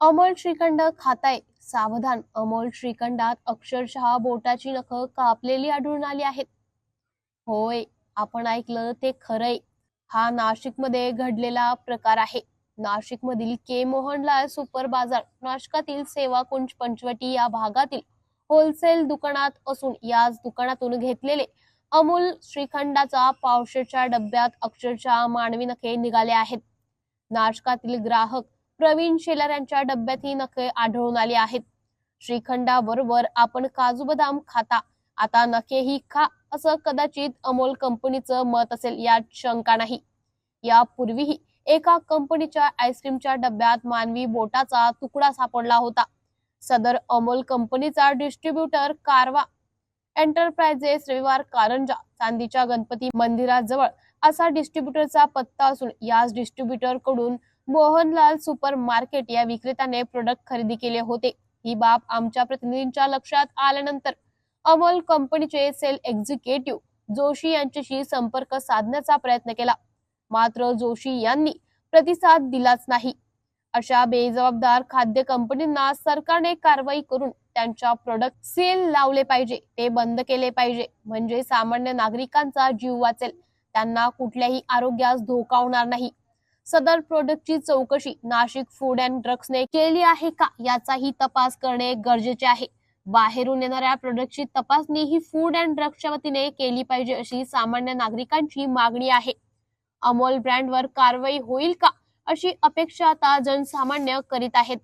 अमोल श्रीखंड खाताय सावधान अमोल श्रीखंडात अक्षरशः बोटाची नख कापलेली आढळून आली आहेत. होय आपण ऐकलं ते खरंय. हा नाशिकमध्ये घडलेला प्रकार आहे. नाशिक मधील के मोहनलाल सुपर बाजार नाशकातील सेवा कुंज पंचवटी या भागातील होलसेल दुकानात असून याच दुकानातून घेतलेले अमूल श्रीखंडाचा पावशेच्या डब्यात अक्षरशः मानवी नखे निघाले आहेत. नाशकातील ग्राहक प्रवीण शेलार यांच्या डब्यात ही नखे आढळून आली आहेत. श्रीखंडाबरोबर आपण काजू बदाम खाता आता नखेही खा असं कदाचित अमोल कंपनीचं मत असेल यात शंका नाही. यापूर्वीही एका कंपनीच्या आईस्क्रीमच्या डब्यात मानवी बोटाचा तुकडा सापडला होता. सदर अमोल कंपनीचा डिस्ट्रीब्युटर कारवा एंटरप्राइजेस रविवार कारंजा चांदीच्या गणपती मंदिराजवळ असा डिस्ट्रीब्युटरचा पत्ता असून याच डिस्ट्रीब्युटरकडून मोहनलाल सुपर मार्केट या विक्रेत्याने प्रोडक्ट खरेदी केले होते. ही बाब आमच्या प्रतिनिधींच्या लक्षात आल्यानंतर अमोल कंपनीचे सेल एक्झिक्युटिव्ह जोशी यांच्याशी संपर्क साधण्याचा प्रयत्न केला. मात्र जोशी यांनी प्रतिसाद दिलाच नाही. अशा बेजबाबदार खाद्य कंपनींना सरकारने कारवाई करून त्यांच्या प्रोडक्ट सेल लावले पाहिजे ते बंद केले पाहिजे. म्हणजे सामान्य नागरिकांचा जीव वाचेल. त्यांना कुठल्याही आरोग्यास धोका होणार नाही. सदर प्रोडक्टची चौकशी नाशिक फूड अँड ड्रग्सने केली आहे का याचाही तपास करणे गरजेचे आहे. बाहेरून येणाऱ्या प्रोडक्टची तपासणी ही फूड अँड ड्रग्सच्या वतीने केली पाहिजे अशी सामान्य नागरिकांची मागणी आहे. अमोल ब्रँडवर कारवाई होईल का अशी अपेक्षा आता जनसामान्य करीत आहेत.